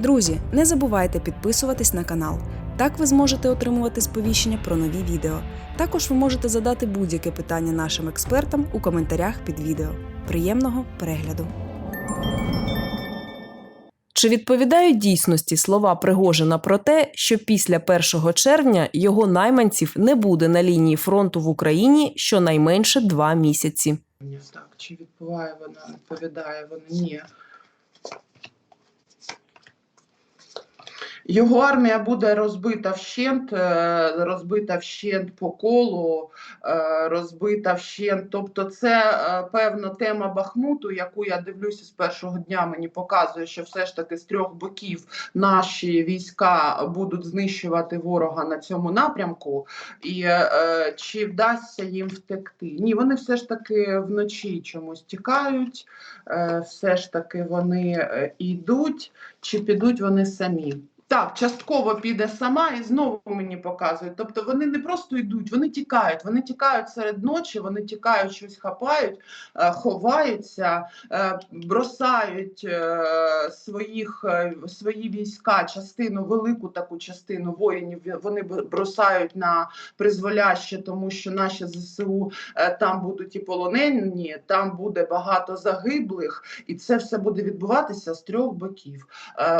Друзі, не забувайте підписуватись на канал. Так ви зможете отримувати сповіщення про нові відео. Також ви можете задати будь-яке питання нашим експертам у коментарях під відео. Приємного перегляду! Чи відповідають дійсності слова Пригожина про те, що після 1 червня його найманців не буде на лінії фронту в Україні щонайменше два місяці? Так, чи відбуває вона, відповідає вона? Ні. Його армія буде розбита вщент, е, розбита вщент по колу, е, розбита вщент. Тобто, це е, певно тема Бахмуту, яку я дивлюся з першого дня. Мені показує, що все ж таки з трьох боків наші війська будуть знищувати ворога на цьому напрямку. І чи вдасться їм втекти? Ні, вони все ж таки вночі чомусь тікають, все ж таки вони йдуть, чи підуть вони самі. Так, частково піде сама і знову мені показують. Тобто вони не просто йдуть, вони тікають. Вони тікають серед ночі, вони тікають, щось хапають, е, ховаються, е, бросають е, своїх свої війська, частину, велику таку частину воїнів. Вони бросають на призволяще, тому що наші ЗСУ там будуть і полонені, там буде багато загиблих, і це все буде відбуватися з трьох боків.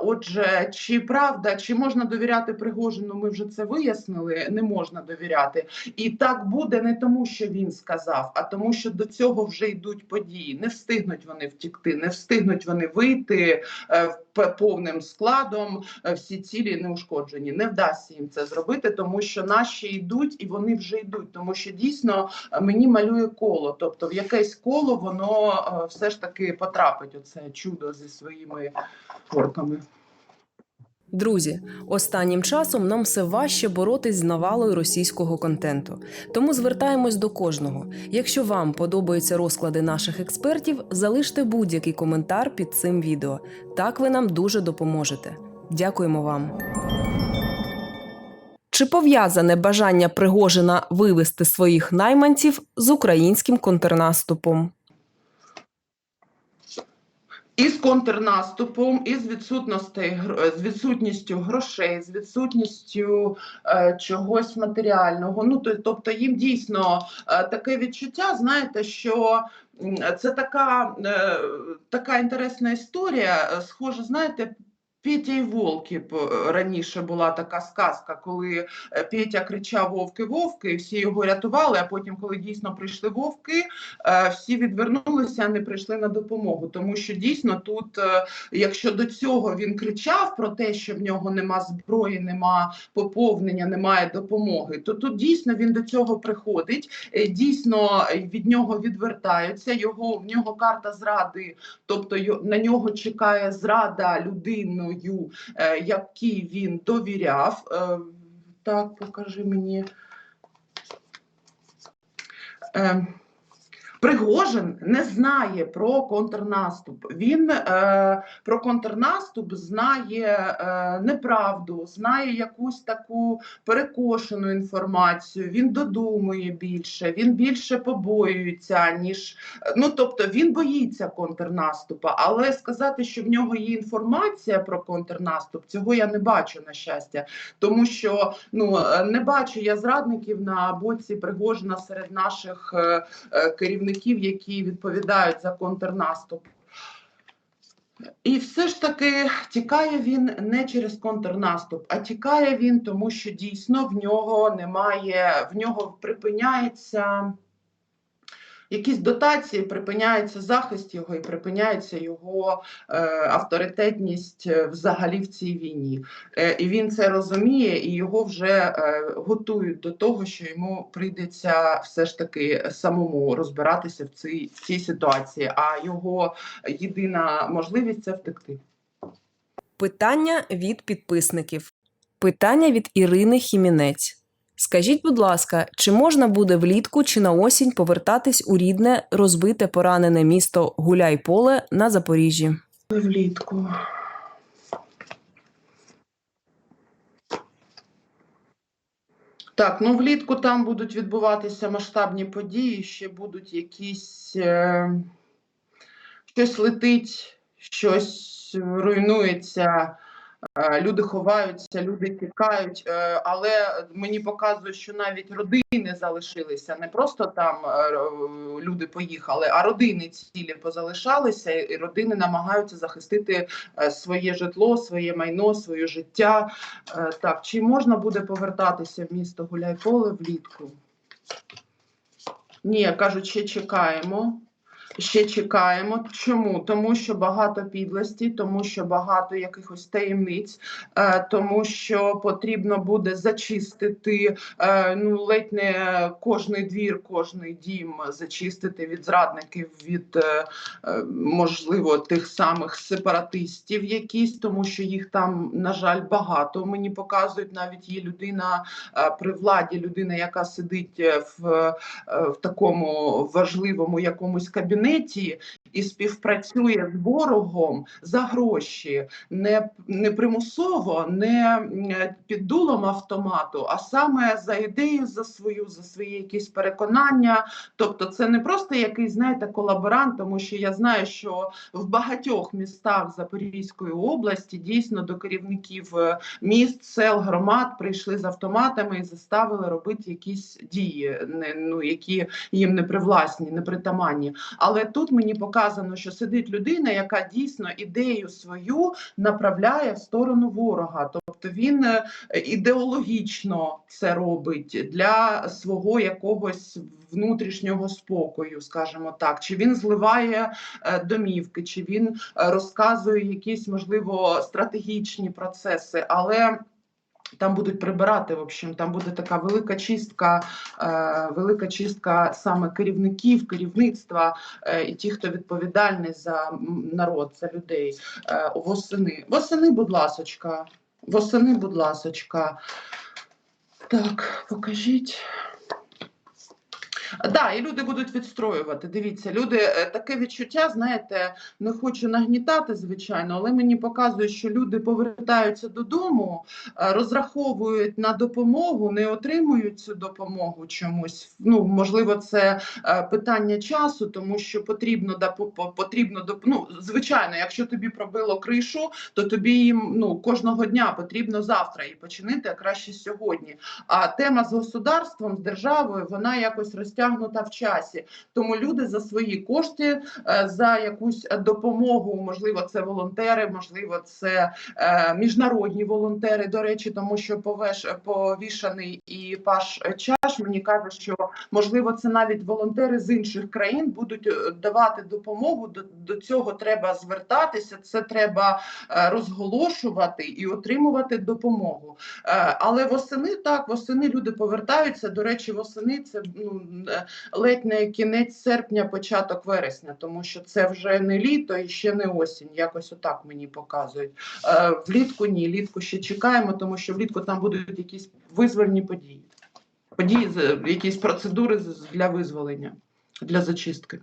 Отже, чи правда, чи можна довіряти Пригожину? Ми вже це вияснили. Не можна довіряти, і так буде не тому, що він сказав, а тому, що до цього вже йдуть події. Не встигнуть вони втікти, не встигнуть вони вийти е, повним складом. е, Всі цілі не ушкоджені. Не вдасться їм це зробити, тому що наші йдуть і вони вже йдуть. Тому що дійсно е, мені малює коло. Тобто, в якесь коло воно все ж таки потрапить. Оце чудо зі своїми орками. Друзі, останнім часом нам все важче боротись з навалою російського контенту. Тому звертаємось до кожного. Якщо вам подобаються розклади наших експертів, залиште будь-який коментар під цим відео. Так ви нам дуже допоможете. Дякуємо вам. Чи пов'язане бажання Пригожина вивести своїх найманців з українським контрнаступом? І з контрнаступом, і з відсутністю грошей, з відсутністю е, чогось матеріального. Ну то- тобто їм дійсно е, таке відчуття, знаєте, що це така, е, така інтересна історія. е, Схоже, знаєте. Петя і Волки раніше була така сказка, коли е, Петя кричав Вовки, Вовки, і всі його рятували. А потім, коли дійсно прийшли вовки, е, всі відвернулися, не прийшли на допомогу. Тому що дійсно тут, е, якщо до цього він кричав про те, що в нього нема зброї, нема поповнення, немає допомоги, то тут дійсно він до цього приходить. е, Дійсно е, від нього відвертаються. Його в нього карта зради, тобто на нього чекає зрада людиною, е, якій він довіряв. Е, Так, покажи мені. Пригожин не знає про контрнаступ. Він е, про контрнаступ знає е, неправду, знає якусь таку перекошену інформацію. Він додумує більше, він більше побоюється, ніж ну тобто він боїться контрнаступа. Але сказати, що в нього є інформація про контрнаступ, цього я не бачу на щастя, тому що ну е, не бачу я зрадників на боці Пригожина серед наших. Е, е, керівників, які відповідають за контрнаступ. І все ж таки тікає він не через контрнаступ, а тікає він, тому що дійсно в нього немає, в нього припиняється якісь дотації, припиняється захист його і припиняється його е, авторитетність е, взагалі в цій війні. Е, і він це розуміє, і його вже готують до того, що йому прийдеться все ж таки самому розбиратися в цій, в цій ситуації. А його єдина можливість це втекти. Питання від підписників. Питання від Ірини Хімінець. Скажіть, будь ласка, чи можна буде влітку чи на осінь повертатись у рідне, розбите поранене місто Гуляйполе на Запоріжжі? Влітку. Так, ну влітку там будуть відбуватися масштабні події, ще будуть якісь е, щось летить, щось руйнується. Е, Люди ховаються, люди тікають, е, але мені показує, що навіть родини залишилися. Не просто там е, люди поїхали, а родини цілі позалишалися, і родини намагаються захистити своє житло, своє майно, своє життя. Так, чи можна буде повертатися в місто Гуляйполе влітку? Ні, кажуть, ще чекаємо. Ще чекаємо. Чому? Тому що багато підлості, тому що багато якихось таємниць, е, тому що потрібно буде зачистити е, ну ледь не кожний двір, кожний дім зачистити від зрадників, від е, можливо тих самих сепаратистів, якісь, тому що їх там на жаль багато. Мені показують навіть є людина при владі, людина, яка сидить в в такому важливому якомусь кабінеті кабінеті і співпрацює з ворогом за гроші, не, не примусово, не під дулом автомату, а саме за ідею, за свою, за свої якісь переконання. Тобто, це не просто якийсь, знаєте, колаборант, тому що я знаю, що в багатьох містах Запорізької області дійсно до керівників е, міст, сел, громад прийшли з автоматами і заставили робити якісь дії, не, ну, які їм не привласні, не притаманні. Але тут мені показано, що сидить людина, яка дійсно ідею свою направляє в сторону ворога. Тобто він е, ідеологічно це робить для свого якогось внутрішнього спокою, скажімо так. Чи він зливає е, домівки, чи він е, розказує якісь можливо стратегічні процеси, але. Там будуть прибирати, в общем, там буде така велика чистка, е, велика чистка саме керівників, керівництва е, і ті, хто відповідальний за народ, за людей е, восени. Восени, будь ласочка, восени, будь ласочка. Так, покажіть. Да, і люди будуть відстроювати. Дивіться, люди е, таке відчуття, знаєте, не хочу нагнітати, звичайно, але мені показує, що люди повертаються додому, е, розраховують на допомогу, не отримують цю допомогу чомусь. Ну, можливо, це е, питання часу, тому що потрібно да по- по- потрібно ну, звичайно, якщо тобі пробило кришу, то тобі їм ну кожного дня потрібно завтра і починити, а краще сьогодні. А тема з государством, з державою, вона якось розтягнута в часі. Тому люди за свої кошти, е, за якусь допомогу, можливо, це волонтери, можливо, це е, міжнародні волонтери. До речі, тому що повеш повішаний і паш чаш мені каже, що можливо це навіть волонтери з інших країн будуть е, давати допомогу. До, до цього треба звертатися. Це треба е, розголошувати і отримувати допомогу. Е, Але восени так, восени люди повертаються. До речі, восени це ну ледь не кінець серпня, початок вересня, тому що це вже не літо і ще не осінь. Якось отак мені показують. Влітку ні, влітку ще чекаємо, тому що влітку там будуть якісь визвольні події. Події, якісь процедури для визволення, для зачистки.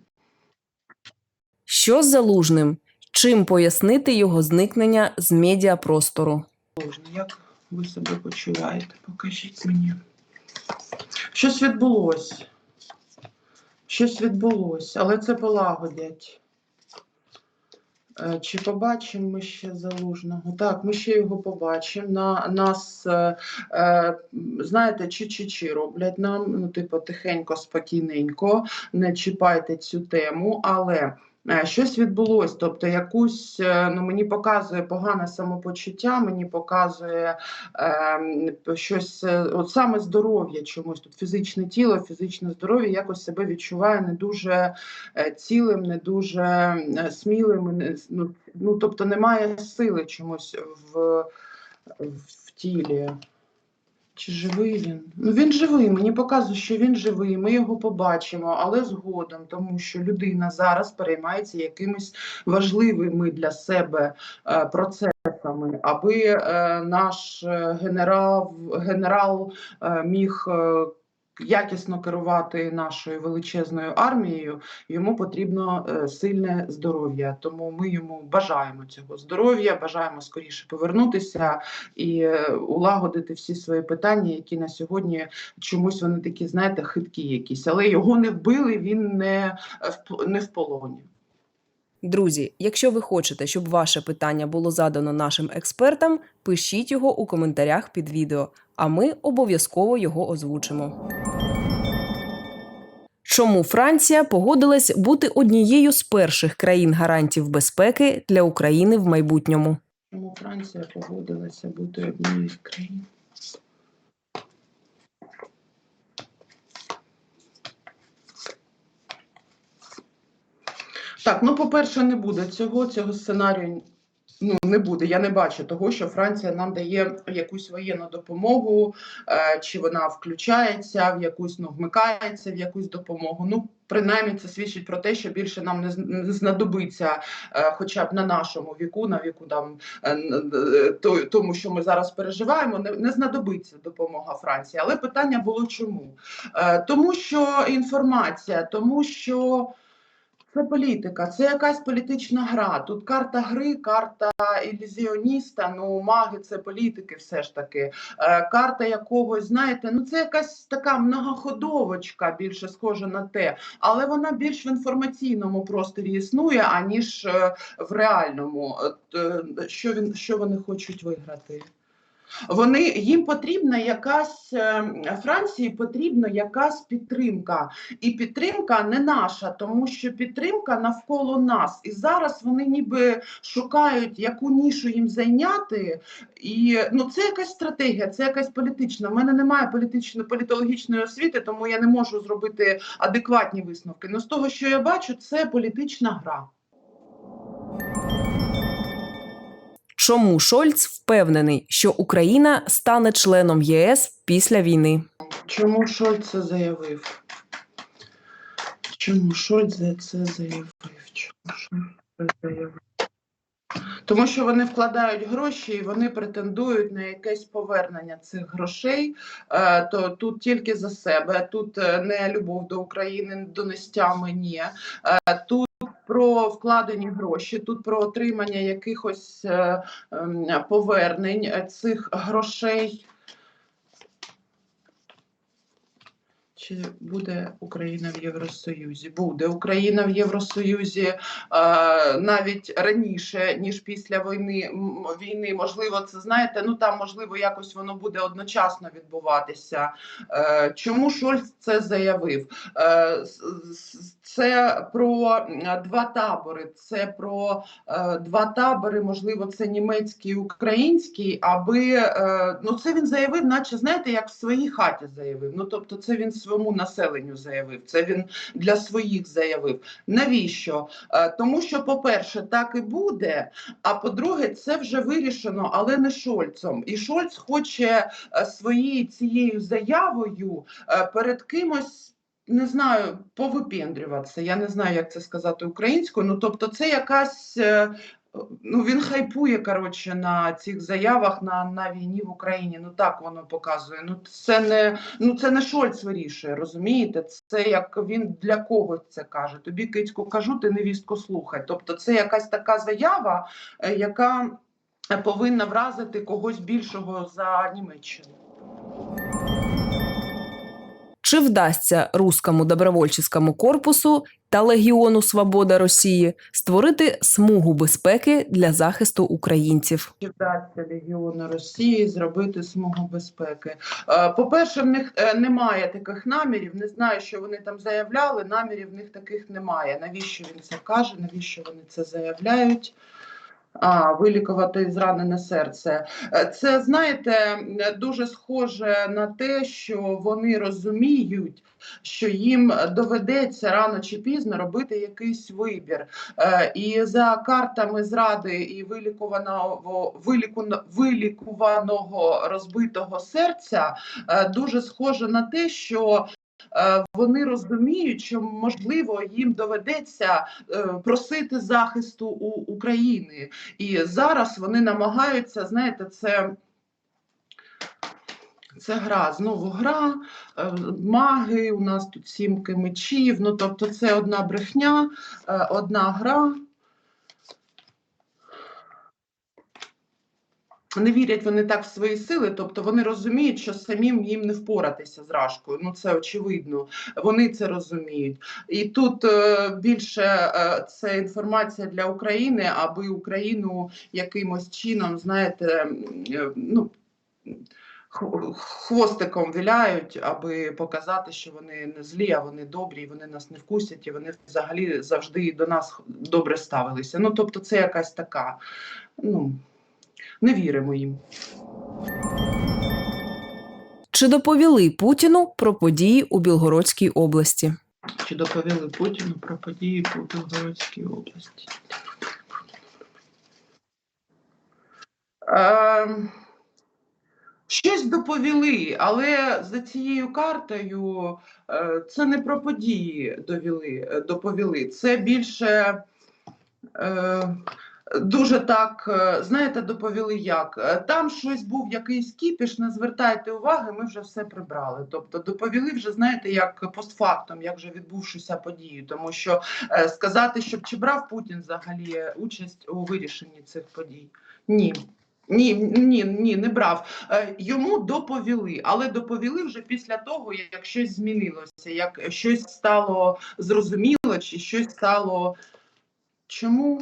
Що з залужним? Чим пояснити його зникнення з медіапростору? Як ви себе почуваєте? Покажіть мені. Щось відбулося. Щось відбулося, але це полагодять. Е, Чи побачимо ми ще залужного? Так, ми ще його побачимо. На нас, е, е, знаєте, чи-чи-чи роблять нам, ну, типу, тихенько, спокійненько, не чіпайте цю тему, але. Е, Щось відбулось, тобто якусь е, ну мені показує погане самопочуття, мені показує е, щось, от саме здоров'я чомусь тут фізичне тіло, фізичне здоров'я якось себе відчуває не дуже е, цілим, не дуже смілим. Ну, ну тобто немає сили чомусь в, в тілі. Чи живий він? Ну він живий. Мені показує, що він живий. Ми його побачимо, але згодом, тому що людина зараз переймається якимись важливими для себе е, процесами, аби е, наш е, генерал, генерал міг. Е, Якісно керувати нашою величезною армією, йому потрібно е, сильне здоров'я. Тому ми йому бажаємо цього здоров'я, бажаємо скоріше повернутися і е, улагодити всі свої питання, які на сьогодні чомусь вони такі, знаєте, хиткі якісь. Але його не вбили, він не в, не в полоні. Друзі, якщо ви хочете, щоб ваше питання було задано нашим експертам, пишіть його у коментарях під відео, а ми обов'язково його озвучимо. Чому Франція погодилась бути однією з перших країн гарантів безпеки для України в майбутньому? Чому Франція погодилася бути однією з країн? Так, ну по-перше, не буде цього, цього сценарію ну, не буде. Я не бачу того, що Франція нам дає якусь воєнну допомогу, е, чи вона включається в якусь, ну, вмикається в якусь допомогу. Ну, принаймні, це свідчить про те, що більше нам не знадобиться, е, хоча б на нашому віку, на віку там е, то- тому, що ми зараз переживаємо, не, не знадобиться допомога Франції. Але питання було чому? Е, Тому що інформація, тому що. Це політика, це якась політична гра. Тут карта гри, карта ілюзіоніста, ну маги це політики все ж таки. Е, карта якогось, знаєте, ну це якась така многоходовочка, більше схожа на те, але вона більш в інформаційному просторі існує, аніж е, в реальному. Е, що, він, що вони хочуть виграти? Вони їм потрібна якась е, Франції потрібна якась підтримка, і підтримка не наша, тому що підтримка навколо нас. І зараз вони ніби шукають яку нішу їм зайняти. І ну це якась стратегія, це якась політична. У мене немає політичної політологічної освіти, тому я не можу зробити адекватні висновки. Ну з того, що я бачу, це політична гра. Чому Шольц впевнений, що Україна стане членом ЄС після війни? Чому Шольц це заявив? Чому Шольц це заявив? Чому Шольц це заявив? Тому що вони вкладають гроші і вони претендують на якесь повернення цих грошей. Е, То тут тільки за себе, тут е, не любов до України, до нестями, ні. Е, Тут про вкладені гроші, тут про отримання якихось е, ем, повернень е, цих грошей. Чи буде Україна в Євросоюзі? Буде Україна в Євросоюзі е, навіть раніше, ніж після війни. війни. Можливо, це знаєте, ну там можливо якось воно буде одночасно відбуватися. Е, чому Шольц це заявив? Е, це про два табори. Це про два табори, можливо, це німецький і український, аби ну це він заявив, наче знаєте, як в своїй хаті заявив. Ну тобто, це він своєму населенню заявив. Це він для своїх заявив. Навіщо? Е, тому що, по-перше, так і буде. А по-друге, це вже вирішено, але не Шольцом. І Шольц хоче е, своєю цією заявою е, перед кимось. Не знаю, повипендрюватися. Я не знаю, як це сказати українською. Ну тобто, це якась. Ну, він хайпує коротше на цих заявах на, на війні в Україні. Ну так воно показує. Ну це не ну це не Шольц вирішує, розумієте? Це як він для когось це каже. Тобі кицьку кажу, ти невістку слухай. Тобто, це якась така заява, е, яка повинна вразити когось більшого за Німеччину. Чи вдасться руському добровольчому корпусу та Легіону Свобода Росії створити смугу безпеки для захисту українців? Чи вдасться Легіону Росії зробити смугу безпеки? Е, По-перше, в них е, немає таких намірів. Не знаю, що вони там заявляли. Намірів в них таких немає. Навіщо він це каже? Навіщо вони це заявляють? А, вилікувати зранене серце. Е, Це, знаєте, дуже схоже на те, що вони розуміють, що їм доведеться рано чи пізно робити якийсь вибір. Е, І за картами зради і вилікуваного вилікуваного розбитого серця е, дуже схоже на те, що вони розуміють, що можливо їм доведеться е, просити захисту у України. І зараз вони намагаються, знаєте, це. Це гра, знову гра, е, маги, у нас тут сімки мечів, ну тобто це одна брехня, е, одна гра. Не вірять вони так в свої сили, тобто вони розуміють, що самим їм не впоратися з рашкою. Ну це очевидно. Вони це розуміють. І тут е, більше е, це інформація для України, аби Україну якимось чином, знаєте, е, ну. Хвостиком віляють, аби показати, що вони не злі, а вони добрі, вони нас не вкусять, і вони взагалі завжди до нас добре ставилися. Ну тобто, це якась така. Ну не віримо їм. Чи доповіли Путіну про події у Білгородській області? Чи доповіли Путіну про події по Білгородській області? Ем, Щось доповіли, але за цією картою е, це не про події довели, е, доповіли. Це більше е, дуже так, е, знаєте, доповіли як. Е, Там щось був якийсь кіпіш, не звертайте уваги, ми вже все прибрали. Тобто доповіли вже, знаєте, як постфактом, як вже відбувшися подію. Тому що е, сказати, щоб чи брав Путін взагалі участь у вирішенні цих подій? Ні. Ні, ні, ні, не брав. Йому доповіли, але доповіли вже після того, як щось змінилося, як щось стало зрозуміло, чи щось стало. Чому?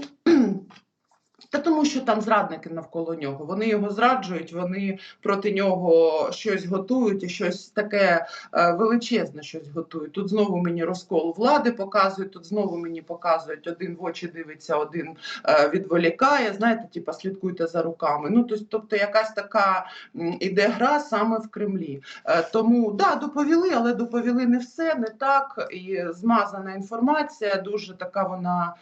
Та тому, що там зрадники навколо нього. Вони його зраджують, вони проти нього щось готують і щось таке е, величезне щось готують. Тут знову мені розкол влади показують, тут знову мені показують, один в очі дивиться, один е, відволікає. Знаєте, типа слідкуйте за руками. Ну, тось- тобто якась така іде гра саме в Кремлі. Е, Тому да, доповіли, але доповіли не все, не так. І змазана інформація, дуже така вона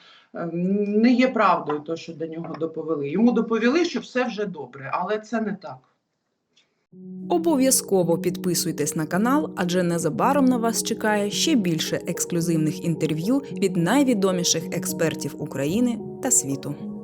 не є правдою, то що до нього доповіли. Йому доповіли, що все вже добре, але це не так. Обов'язково підписуйтесь на канал, адже незабаром на вас чекає ще більше ексклюзивних інтерв'ю від найвідоміших експертів України та світу.